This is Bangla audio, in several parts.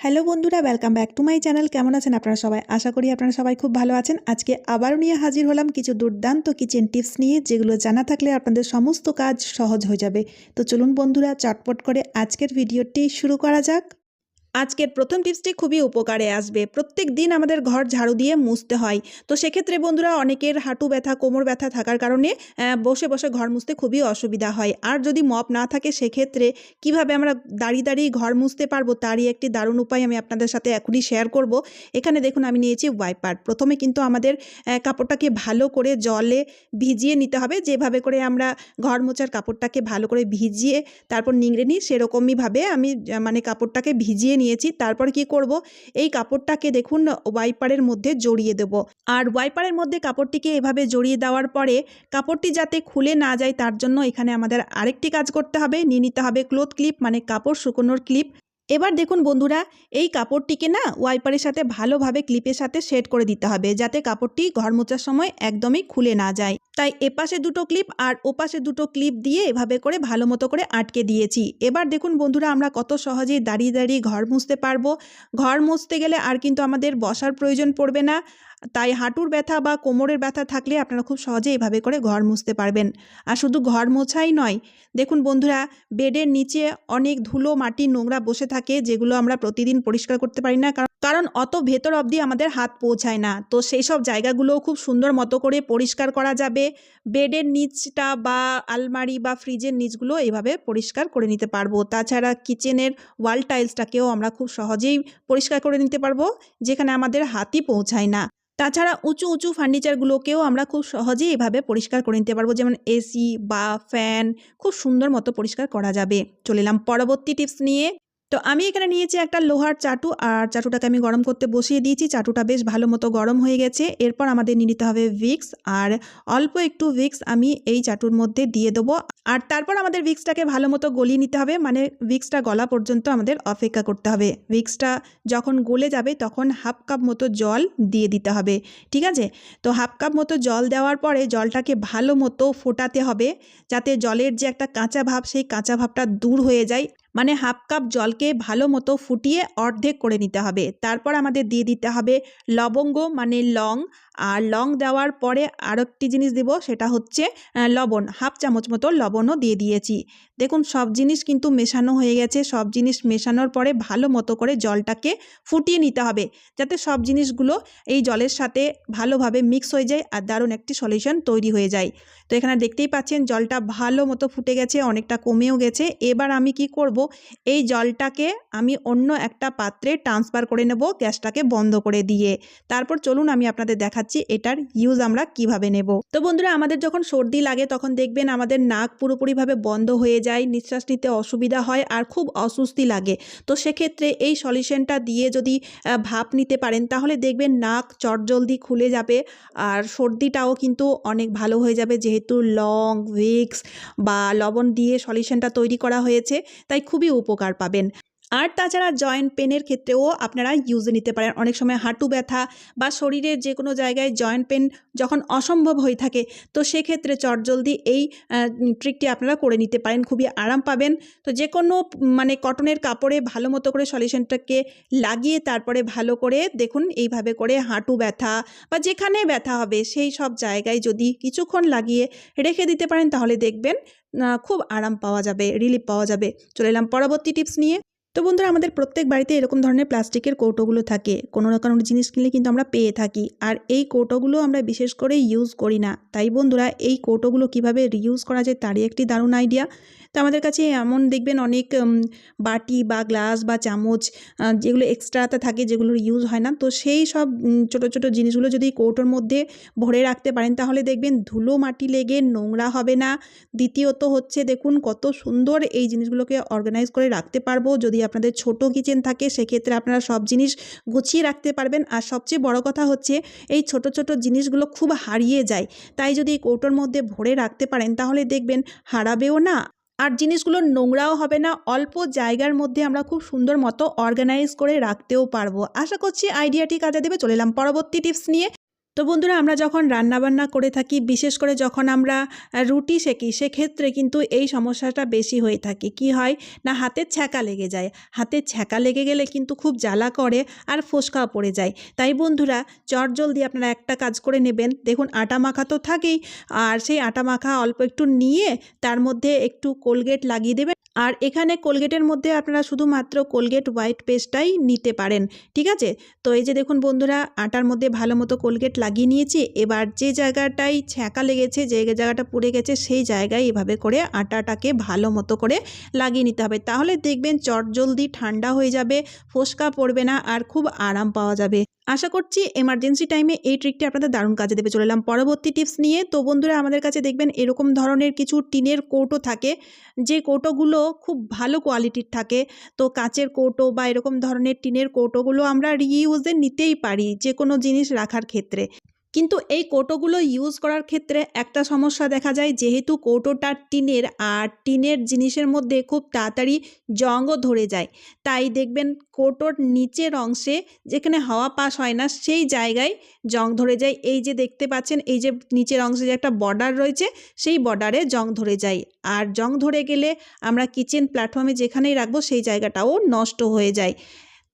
হ্যালো বন্ধুরা welcome back to my channel কেমন আছেন আপনারা সবাই? আশা করি আপনারা সবাই খুব ভালো আছেন। আজকে আবারও নিয়ে হাজির হলাম কিছু দুর্দান্ত কিচেন টিপস নিয়ে, যেগুলো জানা থাকলে আপনাদের সমস্ত কাজ সহজ হয়ে যাবে। তো চলুন বন্ধুরা, চটপট করে আজকের ভিডিওটি শুরু করা যাক। আজকের প্রথম টিপসটি খুবই উপকারে আসবে। প্রত্যেক দিন আমাদের ঘর ঝাড়ু দিয়ে মুছতে হয়। তো সেক্ষেত্রে বন্ধুরা অনেকের হাঁটু ব্যথা, কোমর ব্যথা থাকার কারণে বসে বসে ঘর মুছতে খুবই অসুবিধা হয়। আর যদি মপ না থাকে, সেক্ষেত্রে কীভাবে আমরা দাঁড়িয়ে দাঁড়িয়ে ঘর মুছতে পারব তারই একটি দারুণ উপায় আমি আপনাদের সাথে এখনই শেয়ার করব। এখানে দেখুন, আমি নিয়েছি ওয়াইপার। প্রথমে কিন্তু আমাদের কাপড়টাকে ভালো করে জলে ভিজিয়ে নিতে হবে। যেভাবে করে আমরা ঘর মোছার কাপড়টাকে ভালো করে ভিজিয়ে, তারপর নিংড়ে নিই সেরকমইভাবে আমি মানে কাপড়টাকে ভিজিয়ে নিয়েছি, তারপর কি করব? এই কাপড়টাকে দেখুন ওয়াইপারের মধ্যে জড়িয়ে দেব। আর ওয়াইপারের মধ্যে কাপড়টিকে এভাবে জড়িয়ে দেওয়ার পরে কাপড়টি যাতে খুলে না যায়, তার জন্য এখানে আমাদের আরেকটি কাজ করতে হবে। নিয়ে নিতে হবে ক্লোথ ক্লিপ মানে কাপড় শুকোনোর ক্লিপ এবার দেখুন বন্ধুরা, এই কাপড়টিকে না ওয়াইপারের সাথে ভালোভাবে ক্লিপের সাথে সেট করে দিতে হবে যাতে কাপড়টি ঘর মোচার সময় একদমই খুলে না যায়। তাই এপাশে দুটো ক্লিপ আর ওপাশে দুটো ক্লিপ দিয়ে এভাবে করে ভালো মতো করে আটকে দিয়েছি। এবার দেখুন বন্ধুরা, আমরা কত সহজেই দাঁড়িয়ে দাঁড়িয়ে ঘর মুছতে পারব। ঘর মুছতে গেলে আর কিন্তু আমাদের বসার প্রয়োজন পড়বে না। তাই হাঁটুর ব্যথা বা কোমরের ব্যথা থাকলে আপনারা খুব সহজে এভাবে করে ঘর মুছতে পারবেন। আর শুধু ঘর মোছাই নয়, দেখুন বন্ধুরা, বেডের নিচে অনেক ধুলো মাটি নোংরা বসে থাকে, যেগুলো আমরা প্রতিদিন পরিষ্কার করতে পারি না। কারণ কারণ অত ভেতর অবধি আমাদের হাত পৌঁছায় না। তো সেই সব জায়গাগুলোও খুব সুন্দর মতো করে পরিষ্কার করা যাবে। বেডের নিচটা বা আলমারি বা ফ্রিজের নিচগুলো এইভাবে পরিষ্কার করে নিতে পারব। তাছাড়া কিচেনের ওয়াল টাইলসটাকেও আমরা খুব সহজেই পরিষ্কার করে নিতে পারব, যেখানে আমাদের হাতই পৌঁছায় না। তাছাড়া উঁচু উঁচু ফার্নিচারগুলোকেও আমরা খুব সহজেই এভাবে পরিষ্কার করে নিতে পারব। যেমন এসি বা ফ্যান খুব সুন্দর মতো পরিষ্কার করা যাবে। চলে এলাম পরবর্তী টিপস নিয়ে। তো আমি এখানে নিয়েছি একটা লোহার চাটু, আর চাটুটাকে আমি গরম করতে বসিয়ে দিয়েছি। চাটুটা বেশ ভালো মতো গরম হয়ে গেছে। এরপর আমাদের নিয়ে নিতে হবে ভিক্স, আর অল্প একটু ভিক্স আমি এই চাটুর মধ্যে দিয়ে দেবো। আর তারপর আমাদের ভিক্সটাকে ভালো মতো গলিয়ে নিতে হবে মানে ভিক্সটা গলা পর্যন্ত আমাদের অপেক্ষা করতে হবে। ভিক্সটা যখন গলে যাবে, তখন হাফ কাপ মতো জল দিয়ে দিতে হবে, ঠিক আছে? তো হাফ কাপ মতো জল দেওয়ার পরে জলটাকে ভালো মতো ফোটাতে হবে, যাতে জলের যে একটা কাঁচা ভাব, সেই কাঁচা ভাবটা দূর হয়ে যায়। মানে হাফ কাপ জলকে ভালো মতো ফুটিয়ে অর্ধেক করে নিতে হবে। তারপর আমাদের দিয়ে দিতে হবে লবঙ্গ মানে লং। আর লং দেওয়ার পরে আরও একটি জিনিস দেব, সেটা হচ্ছে লবণ। হাফ চামচ মতো লবণও দিয়ে দিয়েছি। দেখুন, সব জিনিস কিন্তু মেশানো হয়ে গেছে। সব জিনিস মেশানোর পরে ভালো মতো করে জলটাকে ফুটিয়ে নিতে হবে, যাতে সব জিনিসগুলো এই জলের সাথে ভালোভাবে মিক্স হয়ে যায় আর দারুণ একটি সলিউশন তৈরি হয়ে যায়। তো এখানে দেখতেই পাচ্ছেন, জলটা ভালো মতো ফুটে গেছে, অনেকটা কমেও গেছে। এবার আমি কি করব এই জলটাকে আমি অন্য একটা পাত্রে ট্রান্সফার করে নেব গ্যাসটাকে বন্ধ করে দিয়ে। তারপর চলুন আমি আপনাদের দেখাচ্ছি এটার ইউজ আমরা কীভাবে নেব। তো বন্ধুরা, আমাদের যখন সর্দি লাগে তখন দেখবেন আমাদের নাক পুরোপুরিভাবে বন্ধ হয়ে যায়, নিঃশ্বাস নিতে অসুবিধা হয় আর খুব অস্বস্তি লাগে। তো সেক্ষেত্রে এই সলিউশনটা দিয়ে যদি ভাপ নিতে পারেন তাহলে দেখবেন নাক চটজলদি খুলে যাবে আর সর্দিটাও কিন্তু অনেক ভালো হয়ে যাবে। যেহেতু লং, ভিক্স বা লবণ দিয়ে সলিউশনটা তৈরি করা হয়েছে, তাই খুবই উপকার পাবেন। আর তাছাড়া জয়েন্ট পেনের ক্ষেত্রেও আপনারা ইউজে নিতে পারেন। অনেক সময় হাঁটু ব্যথা বা শরীরের যে কোনো জায়গায় জয়েন্ট পেন যখন অসম্ভব হয়ে থাকে, তো সেক্ষেত্রে চটজলদি এই ট্রিকটি আপনারা করে নিতে পারেন। খুবই আরাম পাবেন। তো যে কোনো মানে কটনের কাপড়ে ভালো মতো করে সলিউশনটাকে লাগিয়ে তারপরে ভালো করে দেখুন, এইভাবে করে হাঁটু ব্যথা বা যেখানে ব্যথা হবে সেই সব জায়গায় যদি কিছুক্ষণ লাগিয়ে রেখে দিতে পারেন, তাহলে দেখবেন খুব আরাম পাওয়া যাবে রিলিফ পাওয়া যাবে। চলে এলাম পরবর্তী টিপস নিয়ে। তো বন্ধুরা, আমাদের প্রত্যেক বাড়িতে এরকম ধরনের প্লাস্টিকের কৌটোগুলো থাকে। কোনো না কোনো জিনিস কিনলে কিন্তু আমরা পেয়ে থাকি। আর এই কৌটোগুলো আমরা বিশেষ করে ইউজ করি না। তাই বন্ধুরা, এই কৌটোগুলো কীভাবে রিউজ করা যায়, তারই একটি দারুণ আইডিয়া তো আমাদের কাছে এমন দেখবেন অনেক বাটি বা গ্লাস বা চামচ যেগুলো এক্সট্রাতে থাকে যেগুলোর ইউজ হয় না। তো সেই সব ছোট ছোট জিনিসগুলো যদি কৌটোর মধ্যে ভরে রাখতে পারেন, তাহলে দেখবেন ধুলো মাটি লেগে নোংরা হবে না। দ্বিতীয়ত হচ্ছে দেখুন কত সুন্দর এই জিনিসগুলোকে অর্গানাইজ করে রাখতে পারব। যদি আপনাদের ছোট কিচেন থাকে, সেক্ষেত্রে আপনারা সব জিনিস গুছিয়ে রাখতে পারবেন। আর সবচেয়ে বড় কথা হচ্ছে এই ছোট ছোট জিনিসগুলো খুব হারিয়ে যায়। তাই যদি কৌটোর মধ্যে ভরে রাখতে পারেন, তাহলে দেখবেন হারাবেও না। আর জিনিসগুলো নোংরাও হবে না, অল্প জায়গার মধ্যে আমরা খুব সুন্দর মতো অর্গানাইজ করে রাখতেও পারব। আশা করছি আইডিয়াটি কাজে দেবে, চলে এলাম পরবর্তী টিপস নিয়ে। তো বন্ধুরা, আমরা যখন রান্নাবান্না করে থাকি, বিশেষ করে যখন আমরা রুটি সেকি, সেক্ষেত্রে কিন্তু এই সমস্যাটা বেশি হয়ে থাকে। কি হয়? না, হাতের ছ্যাঁকা লেগে যায়। হাতের ছ্যাঁকা লেগে গেলে কিন্তু খুব জ্বালা করে আর ফোসকাও পড়ে যায়। তাই বন্ধুরা, চট জলদি আপনারা একটা কাজ করে নেবেন। দেখুন, আটা মাখা তো থাকেই। আর সেই আটা মাখা অল্প একটু নিয়ে তার মধ্যে একটু কোলগেট লাগিয়ে দেবেন। আর এখানে কোলগেটের মধ্যে আপনারা শুধুমাত্র কোলগেট হোয়াইট পেস্টটাই নিতে পারেন। ঠিক আছে? তো এই যে দেখুন বন্ধুরা, আটার মধ্যে ভালো মতো কোলগেট লাগিয়ে নিয়েছি। এবার যে জায়গাটায় ছ্যাঁকা লেগেছে, যে জায়গাটা পুড়ে গেছে, সেই জায়গায় এভাবে করে আটাটাকে ভালো মতো করে লাগিয়ে নিতে হবে। তাহলে দেখবেন চট জলদি ঠান্ডা হয়ে যাবে, ফোসকা পড়বে না আর খুব আরাম পাওয়া যাবে। আশা করছি এমার্জেন্সি টাইমে এই ট্রিকটি আপনাদের দারুণ কাজে দেবে। চলে এলাম পরবর্তী টিপস নিয়ে। তো বন্ধুরা, আমাদের কাছে দেখবেন এরকম ধরনের কিছু টিনের কৌটো থাকে, যে কৌটোগুলো খুব ভালো কোয়ালিটির থাকে। তো কাচের কৌটো বা এরকম ধরনের টিনের কৌটোগুলো আমরা রিইউজে নিতেই পারি যে কোনো জিনিস রাখার ক্ষেত্রে। কিন্তু এই কৌটোগুলো ইউজ করার ক্ষেত্রে একটা সমস্যা দেখা যায়, যেহেতু কৌটোটা টিনের আর টিনের জিনিসের মধ্যে খুব তাড়াতাড়ি জংও ধরে যায়। তাই দেখবেন কৌটোর নিচের অংশে যেখানে হাওয়া পাস হয় না, সেই জায়গায় জং ধরে যায়। এই যে দেখতে পাচ্ছেন, এই যে নিচের অংশে যে একটা বর্ডার রয়েছে, সেই বর্ডারে জং ধরে যায়। আর জং ধরে গেলে আমরা কিচেন প্ল্যাটফর্মে যেখানেই রাখব, সেই জায়গাটাও নষ্ট হয়ে যায়।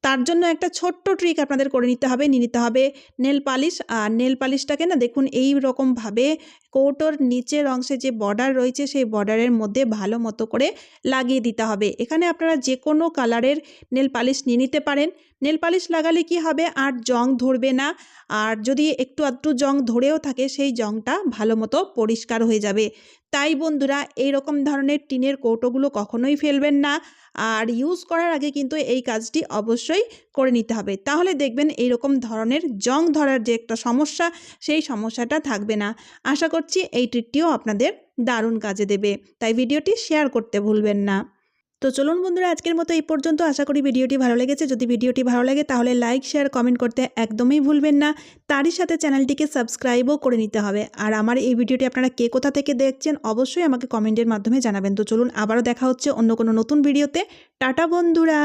তার জন্য একটা ছোট্ট ট্রিক আপনাদের করে নিতে হবে। নিয়ে নিতে হবে নেল পালিশ আর নেল পালিশটাকে না দেখুন, এই রকমভাবে কৌটোর নিচের অংশে যে বর্ডার রয়েছে, সেই বর্ডারের মধ্যে ভালো মতো করে লাগিয়ে দিতে হবে। এখানে আপনারা যে কোনো কালারের নেল পালিশ নিয়ে নিতে পারেন। নেল পালিশ লাগালে কি হবে? আর জং ধরবে না। আর যদি একটু আধটু জং ধরেও থাকে, সেই জংটা ভালো মতো পরিষ্কার হয়ে যাবে। তাই বন্ধুরা এই রকম ধরনের টিনের কৌটোগুলো কখনোই ফেলবেন না। আর ইউজ করার আগে কিন্তু এই কাজটি অবশ্যই করে নিতে হবে। তাহলে দেখবেন এই রকম ধরনের জং ধরার যে একটা সমস্যা, সেই সমস্যাটা থাকবে না। আশা করছি এই ট্রিকটিও আপনাদের দারুণ কাজে দেবে। তাই ভিডিওটি শেয়ার করতে ভুলবেন না। তো চলুন বন্ধুরা, আজকের মতো এই পর্যন্ত। আশা করি ভিডিওটি ভালো লেগেছে। যদি ভিডিওটি ভালো লাগে, তাহলে লাইক, শেয়ার, কমেন্ট করতে একদমই ভুলবেন না। তারই সাথে চ্যানেলটিকে সাবস্ক্রাইবও করে নিতে হবে। আর আমার এই ভিডিওটি আপনারা কে কোথা থেকে দেখছেন, অবশ্যই আমাকে কমেন্টের মাধ্যমে জানাবেন। তো চলুন, আবারও দেখা হচ্ছে অন্য কোনো নতুন ভিডিওতে। টাটা বন্ধুরা!